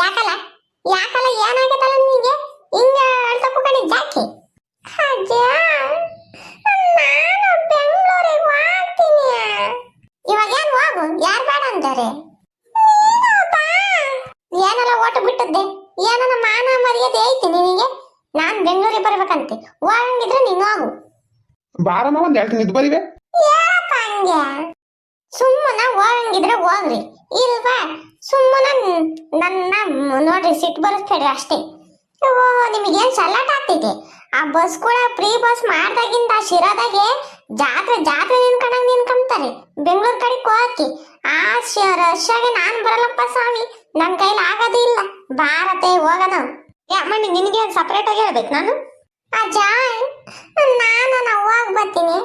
ಯಾಕಲ್ಲ? ಯಾಕಲ್ಲ ಏನಾಗತ್ತಲ್ಲ ನಿಮಗೆ ಹಿಂಗ ಅಳ್ತಾ ಕೂಕಣಿ ಜಾಕಿ ಅಜ್ಜ ನಾನು ಬೆಂಗಳೂರಿಗೆ ಹೋಗ್ತೀನಿ. ಇವಾಗ ಏನ್ ಹೋಗು? ಯಾರು ಬೇಡ ಅಂತಾರೆ. ಏನೆಲ್ಲ ಓಟ ಬಿಟ್ಟದ್ದೆ? ಏನನ್ನ ಮಾನ ಮರ್ಯಾದೆ ಐತಿ ನಿನಗೆ? ನಾನ್ ಬೆಂಗಳೂರಿಗೆ ಬರ್ಬೇಕಂತೆ. ಹೋಗಂಗಿದ್ರೆ ನೀನು ಹೋಗು. ಬಾರಮ್ಮ ಒಂದ್ ಎರಡು ನಿದ್ ಬರಿವೆ. ಸುಮ್ಮನ ಹೋಗಂಗಿದ್ರೆ ಹೋಗ್ರಿ. ಇಲ್ವಾ? ಸುಮ್ಮನ ನನ್ನ ನೋಡ್ರಿ ಸಿಟ್ಟು ಬರಸ್ಬೇಡ್ರಿ ಅಷ್ಟೇ. ನಿಮಗೇನ್ ಸಲಾಟ ಆಗ್ತಿದೆ ಆ ಬಸ್ ಕೂಡ ಫ್ರೀ ಬಸ್ ಮಾಡ್ದಾಗಿಂದ ಶಿರಾದಾಗೆ ಜಾತ್ರೆ ಜಾತ್ರೆ ನಿನ್ಕೊಂಡಂಗ್ ನಿನ್ಕೊಂತಾರೆ ಬೆಂಗಳೂರು ಕಡೆ ಹೋಗಕ್ಕೆ. ಆ ರಷ್ಯಾಗೆ ನಾನು ಬರಲ್ಲಪ್ಪ ಸ್ವಾಮಿ. ನನ್ನ ಕೈಲಿ ಆಗೋದೇ ಇಲ್ಲ. ಭಾರತೆ ಹೋಗೋಣ. ಯಾಮಣ್ಣಿ ನಿನಗೆ ಸಪ್ರೇಟ್ ಆಗಿ ಹೇಳ್ಬೇಕು ನಾನು? ಅಜಾಯ್ ನಾನು ನಾವು ಹೋಗಿ ಬರ್ತೀನಿ.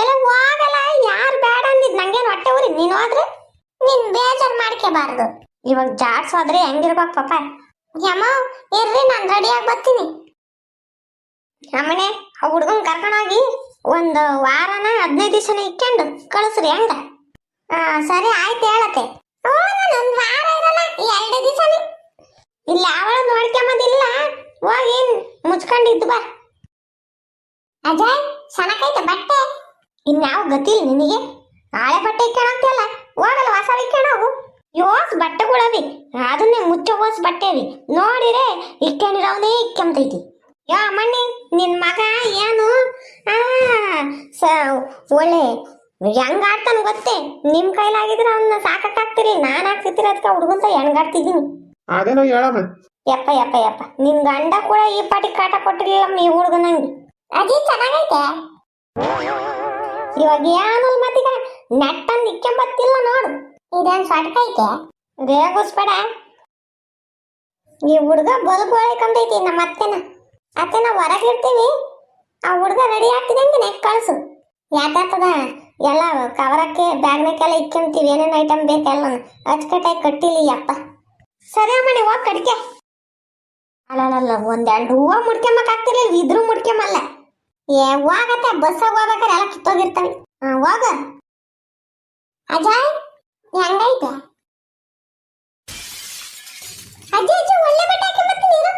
ಎಲ್ಲ ಹೋಗಲ್ಲ? ಯಾರು ಬೇಡ ಅಂದಿದ್ ನಂಗೇನು ಹೊಟ್ಟೆ ಊರಿ ನೀನು ಹೋದ್ರೆ? ನೀನ್ ಬೇಜಾರ್ ಮಾಡ್ಕೋಬಾರ್ದು. ಇವಾಗ ಜಾಡ್ಸ್ ಹೋದ್ರೆ ಹೆಂಗಿರ್ಬೇಕು ಪಾಪ ಯಮ್ಮ, ಇರ್ರಿ ರೆಡಿ ರೆಡಿಯಾಗಿ ಬರ್ತೀನಿ. ಅಮ್ಮನೆ ಆ ಹುಡ್ಗನ್ ಕರ್ಕೊಂಡೋಗಿ ಒಂದು ವಾರನ ಹದಿನೈದು ದಿವಸನ ಇಟ್ಕೊಂಡು ಕಳಿಸ್ರಿ ಹೆಂಗ. ಸರಿ, ಆಯ್ತು ಹೇಳತ್ತೆ. ಒಂದು ವಾರ ಇರಲ್ಲ ಎರಡು ದಿವಸನೇ. ಇಲ್ಲಿ ಅವಳ ನೋಡ್ಕೊಂಬದಿಲ್ಲ. ಹೋಗಿ ಮುಚ್ಕೊಂಡಿದ್ದು ಬಾ. ಅಜಯ್ ಸನಕೈತೆ ಬಟ್ಟೆ? ಇನ್ಯಾವ ಗತಿ ನಿನಗೆ? ಹಳೆ ಬಟ್ಟೆ ಇಕ್ಕೊಂಡೋಗ್ತಿಯಲ್ಲ ಹೋಗಲ್ಲ ಹೊಸ ಇಕ್ಕಣವು ಯೋಸ್ ಬಟ್ಟೆಗಳವಿ ಅದನ್ನೇ ಮುಚ್ಚ ಹೋಸ್ ಬಟ್ಟೆ ಅವಿ. ನೋಡಿರೆ ಇಕ್ಕೊಂಡಿರೋವನೇ ಇಕ್ಕಂತೈತಿ ಯಾ ಮಣ್ಣಿ ನಿನ್ ಮಗ ಏನು? ಆ ಸ ಒಳ್ಳೆ ಹೆಂಗ್ ಆಡ್ತಾನ ಗೊತ್ತೇ? ನಿಮ್ ಕೈಲಾಗಿದ್ರೆ ಅವನ್ನ ನಾನು ನಾನ್ ಆಗ್ತಿರ್ತೀರ ಅದಕ್ಕೆ ಹುಡುಗಂತ ಹೆಣ್ಗಾಡ್ತಿದ್ದೀನಿ ಅದೇನೋ ಹೇಳಮ್ಮ. ಯಪ್ಪ ಯಪ್ಪ ಯಪ್ಪ. ನಿನ್ ಗಂಡ ಕೂಡ ಈ ಪಾಟಿ ಕಾಟ ಕೊಟ್ಟಿರ್ಲಿಲ್ಲಮ್ಮ ಈ ಹುಡುಗನಂಗೆ. ಅದೇ ಚೆನ್ನಾಗೈತೆ. ಇವಾಗ ಏನು ಮತ್ತೀಗ ನೆಟ್ಟಂದು ಇಕ್ಕೊಂಬತ್ತಿಲ್ಲ ನೋಡು. ಇದೇನು ಸಟ್ಕೈತೆ? ರೇಗಿಸ್ಬೇಡ. ಈ ಹುಡುಗ ಬಲ್ಬ್ ನಮ್ಮ ಅತ್ತೆನ. ಅತ್ತೆನ ಹೊರಗಿರ್ತೀವಿ ಆ ಹುಡುಗ ರೆಡಿ ಆಗ್ತಿದಂಗೆ ಕಳ್ಸು. ಯಾಕಂತದ ಎಲ್ಲ ಕವರಕ್ಕೆ ಬ್ಯಾಗ್ನಕ್ಕೆಲ್ಲ ಇಕ್ಕೊಂತೀವಿ ಏನೇನು ಐಟಮ್ ಬೇಕೆಲ್ಲ ಅಚ್ಚುಕಟ್ಟಾಗಿ ಕಟ್ಟಿಲಿ ಅಪ್ಪ. ಸರಿ ಅಮ್ಮಣಿ, ಹೋಗಿ ಕಡಿಕೆ ಅಲ್ಲಲ್ಲ ಒಂದೆರಡು ಹೂವ ಮುಡ್ಕೊಂಬಕ್ಕಾಗ್ತಿರ್ಲಿಲ್ಲ, ಇದ್ರು ಮುಡ್ಕೊಂಬಲ್ಲ. ಏ ಹೋಗತ್ತೆ ಬಸ್ಸಾಗ ಹೋಗ್ಬೇಕಾರೆ ಎಲ್ಲ ಕಿತ್ತೋಗಿರ್ತವೆ. ಹೋಗ. ಅಜಯ್ ಹೆಂಗೈತೆ? ಅಜ್ಜಿ ಅಜ್ಜಿ ಒಳ್ಳೆ ಬಟ್ಟೆ ಹಾಕೊಂಬತ್ತೀನಿ ನೀನು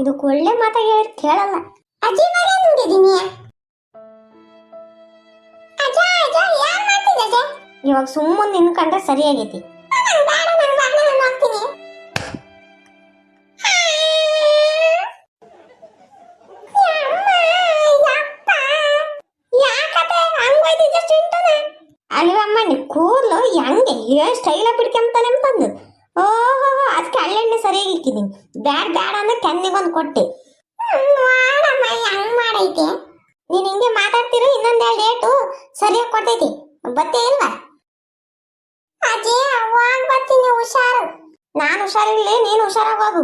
ಇದಕ್ಕೆ ಒಳ್ಳೆ ಮಾತಾಗಿ ಹೇಳಿ ಕೇಳಲ್ಲ. ಅಜ್ಜಿ ಮರ ನುಂಗಿದೀನಿ ಅಜಯ್ ಅಜ್ಜ ಏನ್ ಮಾಡ್ತಿದ್ದೆ ಇವಾಗ ಸುಮ್ಮನೆ ನಿನ್ಕಂಡ್ರೆ ಸರಿಯಾಗೈತಿ. ಹೆಂಗೆ ಏ ಸ್ಟೈಲ ಬಿಡ್ಕೊಂತಾನೆ ಅಂತಂದು ಓಹೋ ಅದಕ್ಕೆ ಹಳ್ಳೆಣ್ಣೆ ಸರಿಯಾಗಿ ಇಕ್ಕಿದ್ದೀನಿ ಬ್ಯಾಡ್ ಬ್ಯಾಡ ಅಂದ್ರೆ ಕೆನ್ನಿಗೊಂದು ಕೊಟ್ಟೆ. ಹಂಗ್ ಮಾಡೈತೆ? ನೀನ್ ಹಿಂಗೆ ಇನ್ನೊಂದ್ ಇನ್ನೊಂದೆರಡು ಡೇಟು ಸರಿಯಾಗಿ ಕೊಡ್ತೈತಿ. ಬತ್ತೆ ಇಲ್ವಾ? ಅಜ್ಜಿ ಅವಾಗ ಬರ್ತೀನಿ, ಹುಷಾರು. ನಾನು ಹುಷಾರಿರ್ಲಿ, ನೀನು ಹುಷಾರಾಗಿ ಹೋಗು.